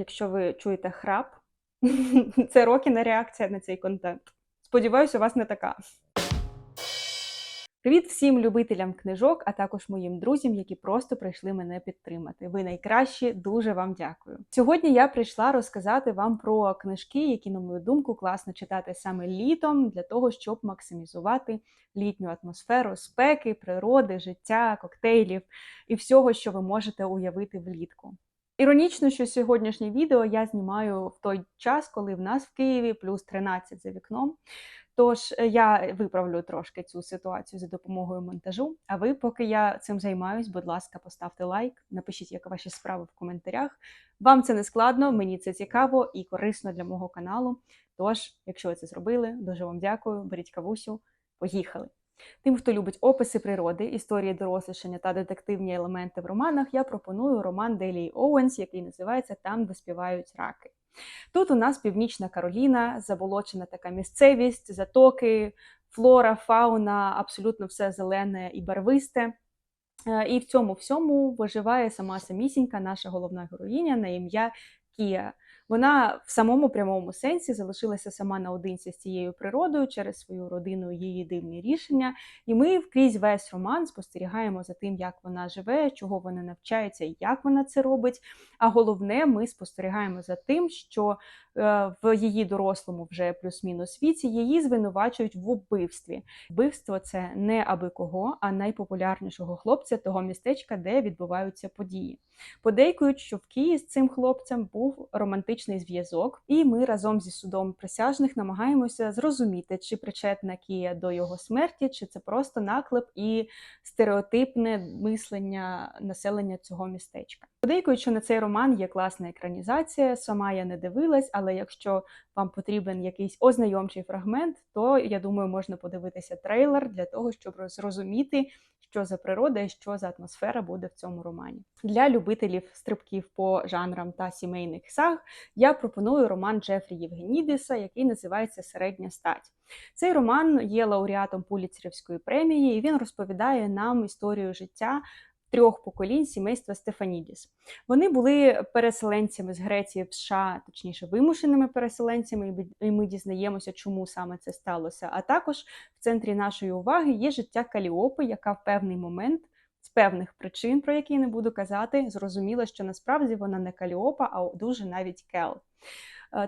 Якщо ви чуєте храп, це Рокіна реакція на цей контент. Сподіваюсь, у вас не така. Привіт всім любителям книжок, а також моїм друзям, які просто прийшли мене підтримати. Ви найкращі, дуже вам дякую. Сьогодні я прийшла розказати вам про книжки, які, на мою думку, класно читати саме літом для того, щоб максимізувати літню атмосферу спеки, природи, життя, коктейлів і всього, що ви можете уявити влітку. Іронічно, що сьогоднішнє відео я знімаю в той час, коли в нас в Києві плюс 13 за вікном. Тож е, я виправлю трошки цю ситуацію за допомогою монтажу. А ви, поки я цим займаюсь, будь ласка, поставте лайк, напишіть, як ваші справи в коментарях. Вам це не складно, мені це цікаво і корисно для мого каналу. Тож, якщо ви це зробили, дуже вам дякую. Беріть кавусю, поїхали! Тим, хто любить описи природи, історії дорослішання та детективні елементи в романах, я пропоную роман Делії Оуенс, який називається Там, де співають раки. Тут у нас північна Кароліна, заболочена така місцевість, затоки, флора, фауна, абсолютно все зелене і барвисте. Е, І в цьому всьому виживає сама самісінька наша головна героїня на ім'я Кія. Вона в самому прямому сенсі залишилася сама наодинці з цією природою через свою родину, її дивні рішення. І ми вкрізь весь роман спостерігаємо за тим, як вона живе, чого вона навчається і як вона це робить. А головне, ми спостерігаємо за тим, що е, в її дорослому вже плюс-мінус віці її звинувачують в вбивстві. Вбивство це не аби кого, а найпопулярнішого хлопця того містечка, де відбуваються події. Подейкують, що в Киї з цим хлопцем був романтичний зв'язок, і ми разом зі судом присяжних намагаємося зрозуміти, чи причетна Кія до його смерті, чи це просто наклеп і стереотипне мислення населення цього містечка. Подейкують, що на цей роман є класна екранізація. Сама я не дивилась, але якщо вам потрібен якийсь ознайомчий фрагмент, то я думаю, можна подивитися трейлер для того, щоб зрозуміти, що за природа і що за атмосфера буде в цьому романі. Для любителів стрибків по жанрам та сімейних саг я пропоную роман Джефрі Євгенідіса, який називається Середня стать. Цей роман є лауреатом Пуліцерівської премії, і він розповідає нам історію життя. Трьох поколінь сімейства Стефанідіс. Вони були переселенцями з Греції в США, точніше, вимушеними переселенцями, і ми дізнаємося, чому саме це сталося. А також в центрі нашої уваги є життя Каліопи, яка в певний момент з певних причин, про які не буду казати, зрозуміла, що насправді вона не Каліопа, а дуже навіть Кел.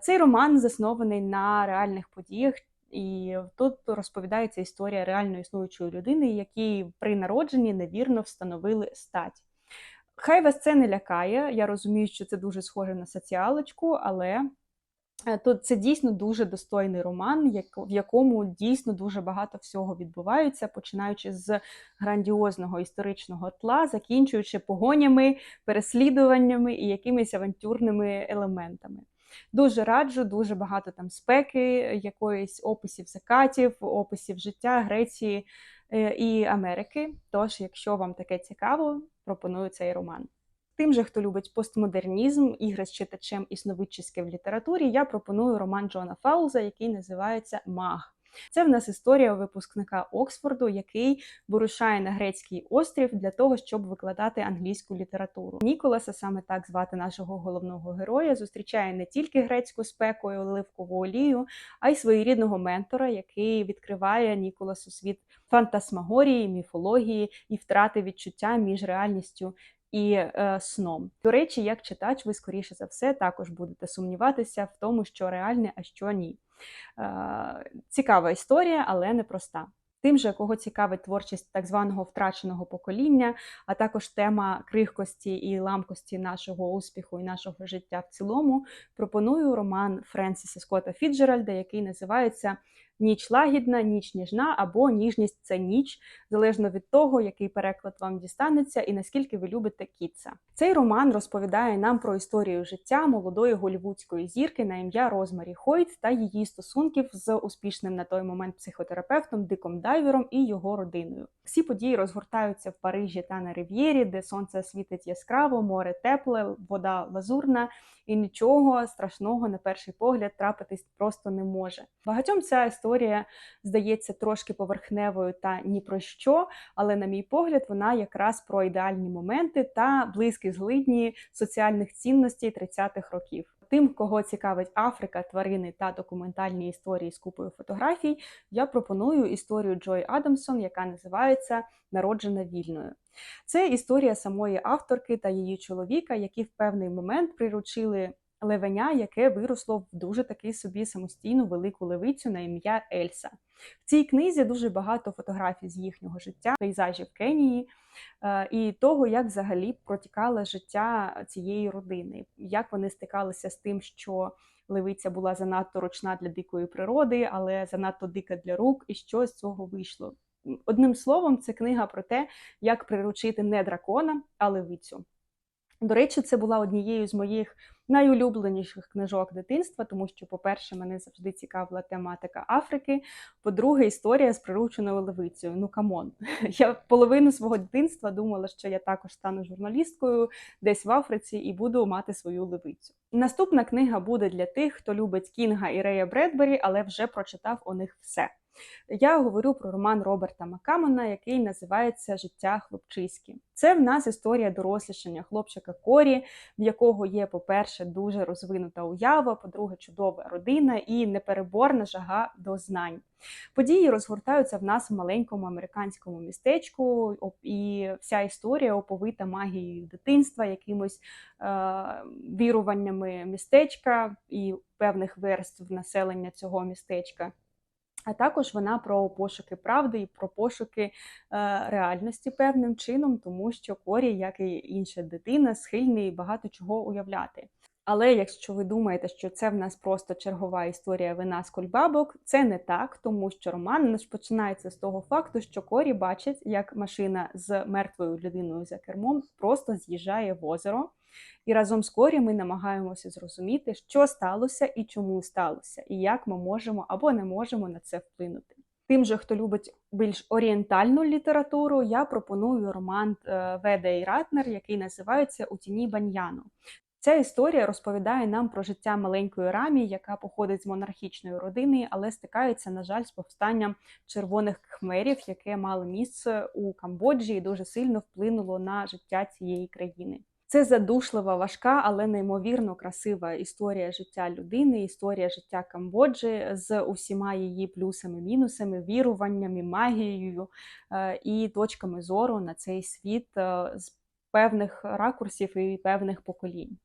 Цей роман заснований на реальних подіях. І тут розповідається історія реально існуючої людини, якій при народженні невірно встановили стать. Хай вас це не лякає. Я розумію, що це дуже схоже на соціалочку, але тут це дійсно дуже достойний роман, в якому дійсно дуже багато всього відбувається, починаючи з грандіозного історичного тла, закінчуючи погонями, переслідуваннями і якимись авантюрними елементами. Дуже раджу, дуже багато там спеки, якоїсь описів закатів, описів життя Греції е, і Америки. Тож, якщо вам таке цікаво, пропоную цей роман. Тим же, хто любить постмодернізм, ігри з читачем і сновидчиськи в літературі, я пропоную роман Джона Фаулза, який називається Маг. Це в нас історія випускника Оксфорду, який вирушає на грецький острів для того, щоб викладати англійську літературу. Ніколаса, саме так звати нашого головного героя, зустрічає не тільки грецьку спеку і оливкову олію, а й своєрідного ментора, який відкриває Ніколасу світ фантасмагорії, міфології і втрати відчуття між реальністю. І е, сном. До речі, як читач, ви скоріше за все також будете сумніватися в тому, що реальне, а що ні. Е, цікава історія, але непроста. Тим же, кого цікавить творчість так званого втраченого покоління, а також тема крихкості і ламкості нашого успіху і нашого життя в цілому, пропоную роман Френсіса Скотта Фіджеральда, який називається Ніч лагідна, ніч ніжна або ніжність це ніч, залежно від того, який переклад вам дістанеться і наскільки ви любите кітса. Цей роман розповідає нам про історію життя молодої голівудської зірки на ім'я Розмарі Хойт та її стосунків з успішним на той момент психотерапевтом Диком Дайвером і його родиною. Всі події розгортаються в Парижі та на Рив'єрі, де сонце світить яскраво, море тепле, вода лазурна, і нічого страшного на перший погляд трапитись просто не може. Багатьом ця історія здається трошки поверхневою та ні про що, але, на мій погляд, вона якраз про ідеальні моменти та близькі зглидні соціальних цінностей 30-х років. Тим, кого цікавить Африка, тварини та документальні історії з купою фотографій, я пропоную історію Джої Адамсон, яка називається Народжена вільною. Це історія самої авторки та її чоловіка, які в певний момент приручили левеня, яке виросло в дуже таки собі самостійну велику левицю на ім'я Ельса. В цій книзі дуже багато фотографій з їхнього життя, пейзажів Кенії е, і того, як взагалі протікало життя цієї родини, як вони стикалися з тим, що левиця була занадто ручна для дикої природи, але занадто дика для рук, і що з цього вийшло. Одним словом, це книга про те, як приручити не дракона, а левицю. До речі, це була однією з моїх найулюбленіших книжок дитинства, тому що, по-перше, мене завжди цікавила тематика Африки. По-друге, історія з прирученою левицею. Ну камон. Я половину свого дитинства думала, що я також стану журналісткою десь в Африці і буду мати свою левицю. Наступна книга буде для тих, хто любить Кінга і Рея Бредбері, але вже прочитав у них все. Я говорю про роман Роберта Макамона, який називається Життя хлопчиськи. Це в нас історія дорослішання хлопчика Корі, в якого є, по-перше, дуже розвинута уява, по-друге, чудова родина і непереборна жага до знань. Події розгортаються в нас в маленькому американському містечку, і вся історія оповита магією дитинства, якимось е- віруваннями містечка і певних верств населення цього містечка. А також вона про пошуки правди і про пошуки е, реальності певним чином, тому що Корі, як і інша дитина, схильний багато чого уявляти. Але якщо ви думаєте, що це в нас просто чергова історія вина з кольбабок, це не так, тому що роман починається з того факту, що Корі бачить, як машина з мертвою людиною за кермом просто з'їжджає в озеро. І разом з Корі ми намагаємося зрозуміти, що сталося і чому сталося, і як ми можемо або не можемо на це вплинути. Тим же, хто любить більш орієнтальну літературу, я пропоную роман е, Веда і Ратнер, який називається У тіні баньяну. Ця історія розповідає нам про життя маленької рамі, яка походить з монархічної родини, але стикається, на жаль, з повстанням червоних хмерів, яке мало місце у Камбоджі і дуже сильно вплинуло на життя цієї країни. Це задушлива, важка, але неймовірно красива історія життя людини, історія життя Камбоджі з усіма її плюсами, мінусами, віруваннями, магією е, і точками зору на цей світ е, з певних ракурсів і певних поколінь.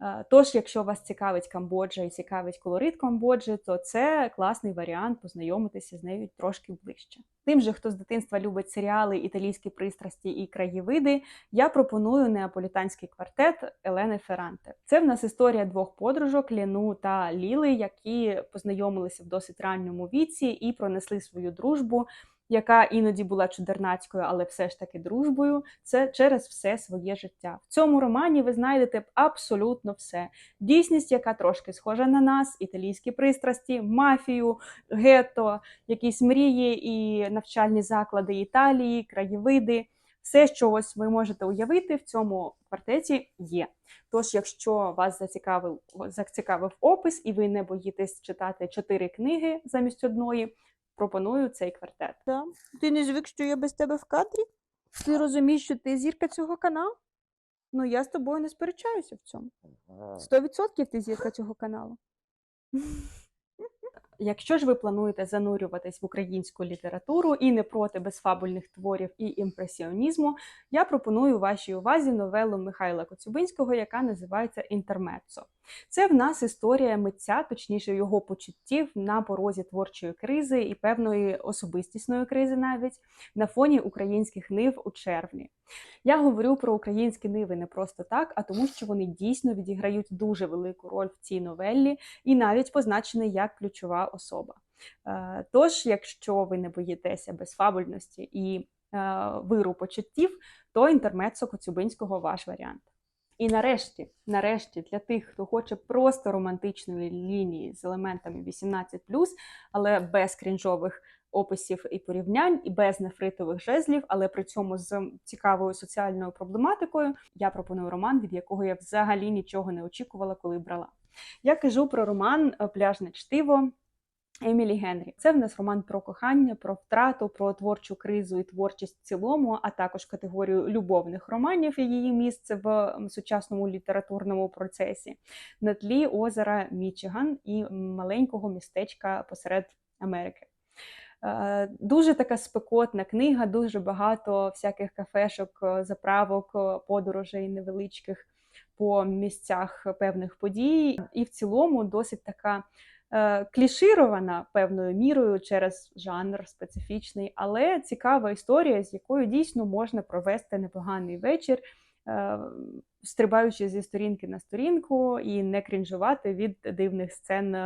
Е, тож, якщо вас цікавить Камбоджа і цікавить колорит Камбоджі, то це класний варіант познайомитися з нею трошки ближче. Тим же, хто з дитинства любить серіали, італійські пристрасті і краєвиди, я пропоную неаполітанський квартет Елени Ферранте. Це в нас історія двох подружок Ліну та Ліли, які познайомилися в досить ранньому віці і пронесли свою дружбу яка іноді була чудернацькою, але все ж таки дружбою, це через все своє життя. В цьому романі ви знайдете абсолютно все. Дійсність, яка трошки схожа на нас, італійські пристрасті, мафію, гетто, якісь мрії і навчальні заклади Італії, краєвиди. Все, що ось ви можете уявити, в цьому квартеті є. Тож, якщо вас зацікавив зацікавив опис, і ви не боїтесь читати чотири книги замість одної, пропоную цей квартет. Да. Ти не звик, що я без тебе в кадрі? Ти розумієш, що ти зірка цього каналу? Ну, я з тобою не сперечаюся в цьому. Сто відсотків ти зірка цього каналу. Якщо ж ви плануєте занурюватись в українську літературу і не проти безфабульних творів і імпресіонізму, я пропоную вашій увазі новелу Михайла Коцюбинського, яка називається Інтермеццо. Це в нас історія митця, точніше його почуттів на порозі творчої кризи і певної особистісної кризи, навіть на фоні українських нив у червні. Я говорю про українські ниви не просто так, а тому, що вони дійсно відіграють дуже велику роль в цій новеллі і навіть позначені як ключова особа. Е, тож, якщо ви не боїтеся безфабульності і е, виру почуттів, то інтермецо Коцюбинського ваш варіант. І нарешті, нарешті, для тих, хто хоче просто романтичної лінії з елементами 18, але без крінжових описів і порівнянь, і без нефритових жезлів, але при цьому з цікавою соціальною проблематикою, я пропоную роман, від якого я взагалі нічого не очікувала, коли брала. Я кажу про роман Пляжне чтиво Емілі Генрі. Це в нас роман про кохання, про втрату, про творчу кризу і творчість в цілому, а також категорію любовних романів і її місце в сучасному літературному процесі на тлі озера Мічиган і маленького містечка посеред Америки. Е, Дуже така спекотна книга, дуже багато всяких кафешок, е, заправок, е, подорожей невеличких по місцях певних подій, і в цілому досить така кліширована певною мірою через жанр специфічний, але цікава історія, з якою дійсно можна провести непоганий вечір, стрибаючи зі сторінки на сторінку і не крінжувати від дивних сцен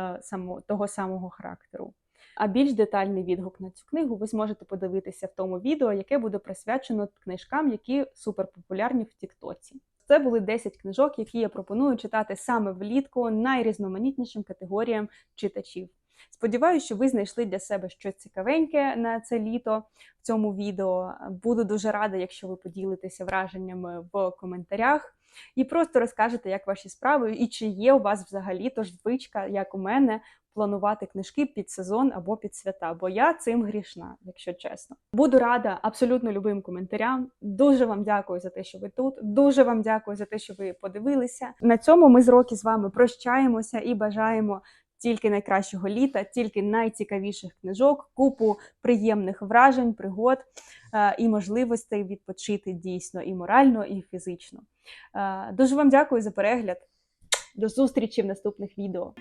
того самого характеру. А більш детальний відгук на цю книгу ви зможете подивитися в тому відео, яке буде присвячено книжкам, які суперпопулярні в Тіктоці. Це були 10 книжок, які я пропоную читати саме влітку найрізноманітнішим категоріям читачів. Сподіваюся, що ви знайшли для себе щось цікавеньке на це літо в цьому відео. Буду дуже рада, якщо ви поділитеся враженнями в коментарях і просто розкажете, як ваші справи, і чи є у вас взагалі тож звичка, як у мене, планувати книжки під сезон або під свята, бо я цим грішна, якщо чесно. Буду рада абсолютно любим коментарям. Дуже вам дякую за те, що ви тут. Дуже вам дякую за те, що ви подивилися. На цьому ми з Рокі з вами прощаємося і бажаємо. Тільки найкращого літа, тільки найцікавіших книжок, купу приємних вражень, пригод е, і можливостей відпочити дійсно і морально, і фізично. Е, Дуже вам дякую за перегляд. До зустрічі в наступних відео.